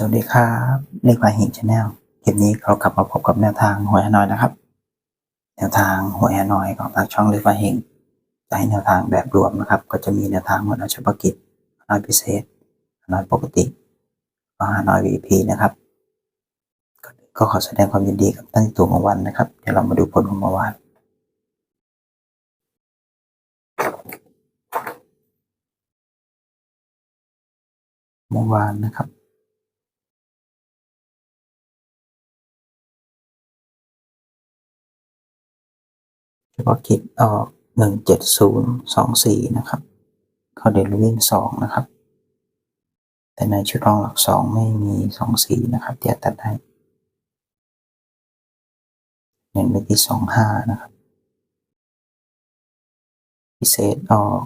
สวัสดีครับเลขวายหิงชาแนลคลิปนี้เรากลับมาพบกับแนวทางหวยฮานอยนะครับ แนวทางหวยฮานอยของทางช่องเลขวายหิงจะให้แนวทางแบบรวมนะครับ ก็จะมีแนวทางหวยฮานอยเฉพาะกิจฮานอยพิเศษฮานอยปกติก็ฮานอย VIP นะครับ ก็ขอแสดงความยินดีกับท่านที่ถูกรางวัลนะครับ เดี๋ยวเรามาดูผลของเมื่อวานเมื่อวานนะครับ เฉพาะกิจออกหนึ่งเจ็ดศูนย์สองสี่นะครับ เขาเด่นวิ่งสองนะครับ แต่ในชุดรองหลักสองไม่มีสองสี่นะครับเดี๋ยวตัดให้เน้นไปที่สองห้านะครับ พิเศษออก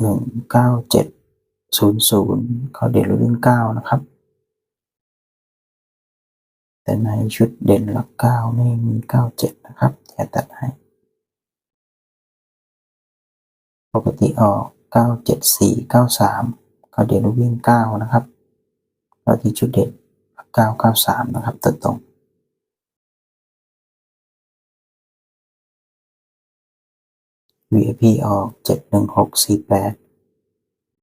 หนึ่งเก้าเจ็ดศูนย์ศูนย์เขาเด่นวิ่งเก้านะครับ แต่ในชุดเด่นหลักเก้าไม่มีเก้าเจ็ดนะครับเดี๋ยวตัดให้ ปกติออกเก้าเจ็ดสี่เก้าสามเขาเด่นวิ่งเก้านะครับแล้วที่ชุดเด่นเก้าเก้าสามนะครับตัวตรง VIP ออกเจ็ดหนึ่งหกสี่แปด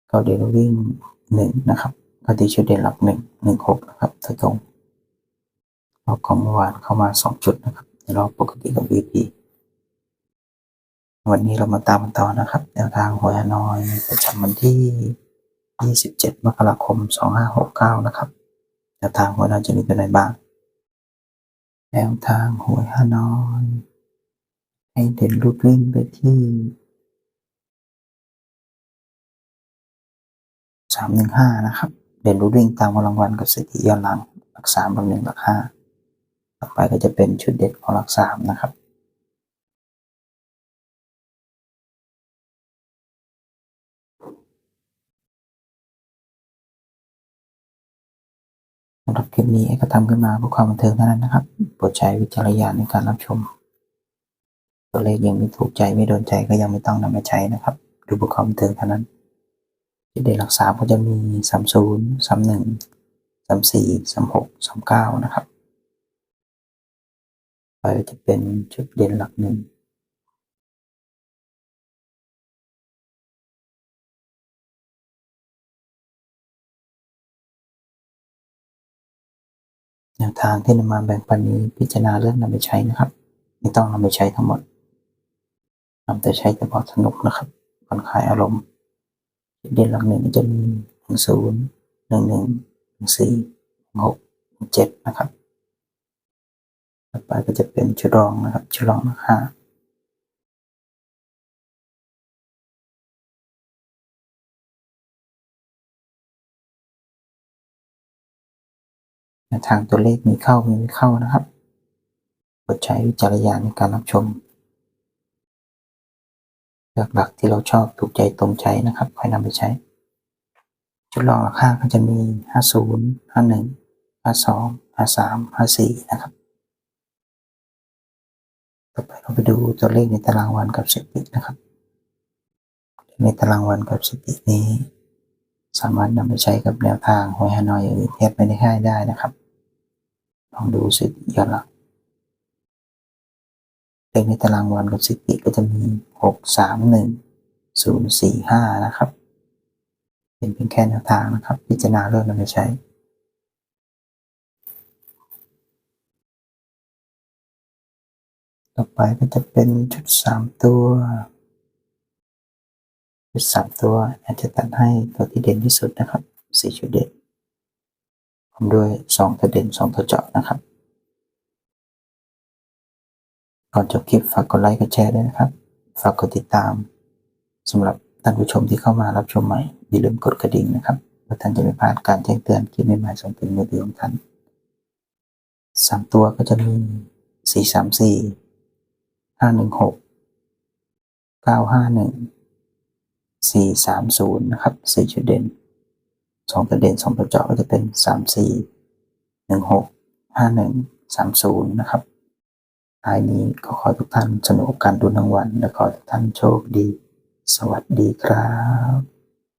เขาเด่นวิ่งหนึ่งนะครับก็ที่ชุดเด่นหลักหนึ่งหนึ่งหกนะครับตัวตรง รอบของเมื่อวานเข้ามาสองจุดนะครับในรอบปกติกับ VP วันนี้เรามาตามกันต่อนะครับ แนวทางหวยฮานอยประจำวันที่ 27 มกราคม 2569 นะครับ แนวทางหวยฮานอยจะมีเป็นอะไรบ้าง แนวทางหวยฮานอยให้เด่นรูดวิ่งไปที่315 นะครับ เด่นรูดวิ่งตามกำลังวันกับสถิติย้อนหลังหลัก3หลัก1หลัก5 ต่อไปก็จะเป็นชุดเด็ดของหลัก3นะครับสำหรับคลิปนี้ก็ทำขึ้นมาเพื่อความบันเทิงเท่านั้นนะครับ โปรดใช้วิจารณญาณในการรับชม ตัวเลขยังไม่ถูกใจไม่โดนใจก็ยังไม่ต้องนำมาใช้นะครับ ดูเพื่อความบันเทิงเท่านั้นที่เด่นหลักสามก็จะมีสามศูนย์สามหนึ่งสามสี่สามหกสามเก้านะครับ ไปจะเป็นชุดเด่นหลักหนึ่งแนวทางที่นำมาแบ่งปันนี้พิจารณาเรื่องนำไปใช้นะครับ ไม่ต้องนำไปใช้ทั้งหมดนำแต่ใช้แต่พอสนุกนะครับผ่อนคลายอารมณ์เด่นหลักหนึ่งจะมีหนึ่งศูนย์หนึ่งหนึ่งหนึ่งสี่หกเจ็ดนะครับ ต่อไปก็จะเป็นชุดรองนะครับชุดรองห้าทางตัวเลขมีเข้ามีไม่เข้านะครับโปรดใช้วิจารณญาณในการรับชมเลือกหลักที่เราชอบถูกใจตรงใจนะครับ ค่อยนำไปใช้ ชุดรองหลักห้าก็จะมีห้าศูนย์ห้าหนึ่งห้าสองห้าสามห้าสี่นะครับ ต่อไปเราไปดูตัวเลขในตารางวันกับสถิตินะครับในตารางวันกับสถิตินี้ สามารถนำไปใช้กับแนวทางหวยฮานอยอย่างอื่นแทบไม่ได้ให้ได้นะครับ ลองดูสถิติย้อนหลังเลขในตารางวันกับสถิติก็จะมีหกสามหนึ่งศูนย์สี่ห้านะครับ เป็นเพียงแค่แนวทางนะครับ พิจารณาเรื่องนำไปใช้ ต่อไปก็จะเป็นชุดสามตัว ชุดสามตัวอาจจะตัดให้ตัวที่เด่นที่สุดนะครับสี่ชุดเด่นพร้อมด้วยสองตัวเด่นสองตัวเจาะนะครับก่อนจบคลิปฝากกดไลค์กดแชร์ด้วยนะครับ ฝากกดติดตามสำหรับท่านผู้ชมที่เข้ามารับชมใหม่ อย่าลืมกดกระดิ่งนะครับเพื่อท่านจะไม่พลาดการแจ้งเตือนคลิปใหม่ๆส่งถึงมือถือของท่านสามตัวก็จะมีสี่สามสี่ ห้าหนึ่งหกเก้าห้าหนึ่งสี่สามศูนย์นะครับสี่จุดเด่นสองตัวเด่นสองตัวเจาะก็จะเป็นสามสี่หนึ่งหกห้าหนึ่งสามศูนย์นะครับท้ายนี้ก็ขอทุกท่านสนุกกับการดูรางวัลและขอทุกท่านโชคดี สวัสดีครับ